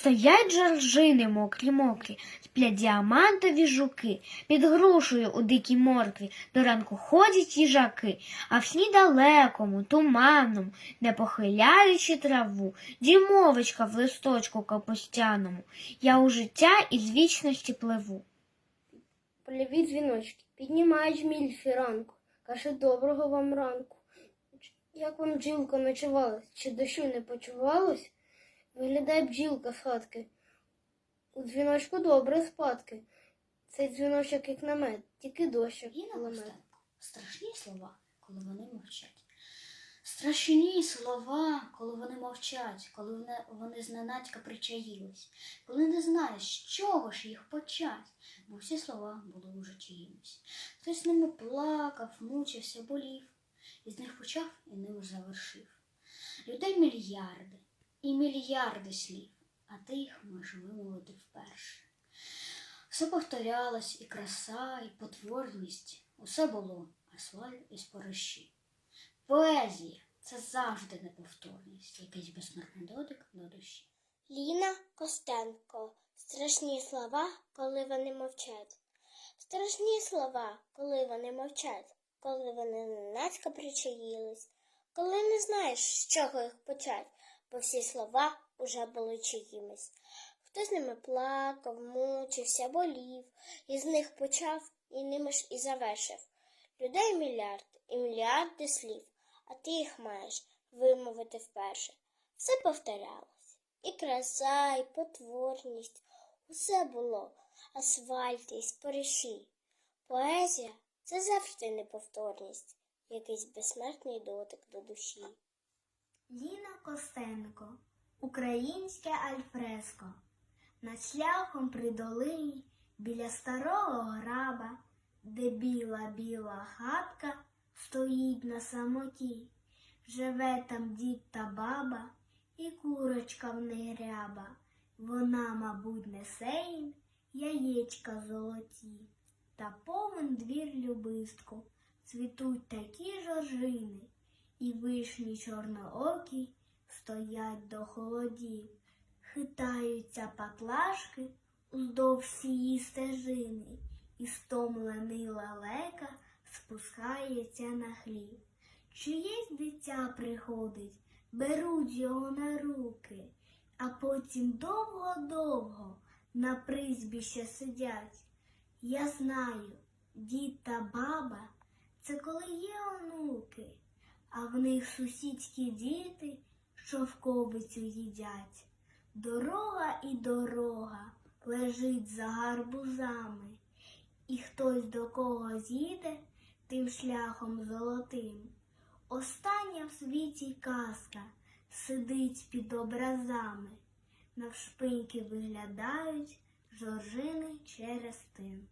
Стоять жоржини мокрі мокрі, сплять діамантові жуки, під грушею у дикій моркві до ранку ходять їжаки, а в сні далекому, туманному, не похиляючи траву, дімовочка в листочку капустяному, я у життя із вічності пливу. Польові дзвіночки піднімають мільфі ранку, каже доброго вам ранку. Як вам бджілка ночувалась, чи дощу не почувалось? Виглядає бджілка з хатки. У дзвіночку добре спадки. Цей дзвіночок як намет, тільки дощок Ліна ламет. Страшні слова, коли вони мовчать. Страшні слова, коли вони мовчать, коли вони, вони зненацька причаїлись, коли не знаєш, з чого ж їх почать, бо всі слова були уже чиїмось. Хтось ними плакав, мучився, болів, і з них почав і ними завершив. Людей мільярди і мільярди слів, а ти їх можеш вимовити вперше. Все повторялось, і краса, і потворність. Усе було асфальт і спориші. Поезія це завжди неповторність, якийсь безсмертний дотик до душі. Ліна Костенко. Страшні слова, коли вони мовчать. Страшні слова, коли вони мовчать, коли вони ненацька причаїлись, коли не знаєш, з чого їх почать, бо всі слова уже були чиїмись. Хтось ними плакав, мучився, болів, і з них почав, і ними ж і завершив. Людей мільярд і мільярди слів, а ти їх маєш вимовити вперше. Все повторялось. І краса, і потворність. Усе було асфальт і спориші. Поезія це завжди неповторність, якийсь безсмертний дотик до душі. Ліна Костенко, українське альфреско. Над шляхом при долині біля старого граба, де біла біла хатка стоїть на самоті. Живе там дід та баба, і курочка в неї ряба. Вона, мабуть, несе їм яєчка золоті. Та повен двір любистку, цвітуть такі жоржини, і вишні чорноокі стоять до холодів, хитаються патлашки уздовж всієї стежини, і стомлений лелека спускається на хліб. Чиєсь дитя приходить, беруть його на руки, а потім довго-довго на призбіще сидять. Я знаю, дід та баба це коли є онуки, а в них сусідські діти що шовковицю їдять. Дорога і дорога лежить за гарбузами, і хтось до кого з'їде тим шляхом золотим. Остання в світі казка сидить під образами, навшпиньки виглядають жоржини через тин.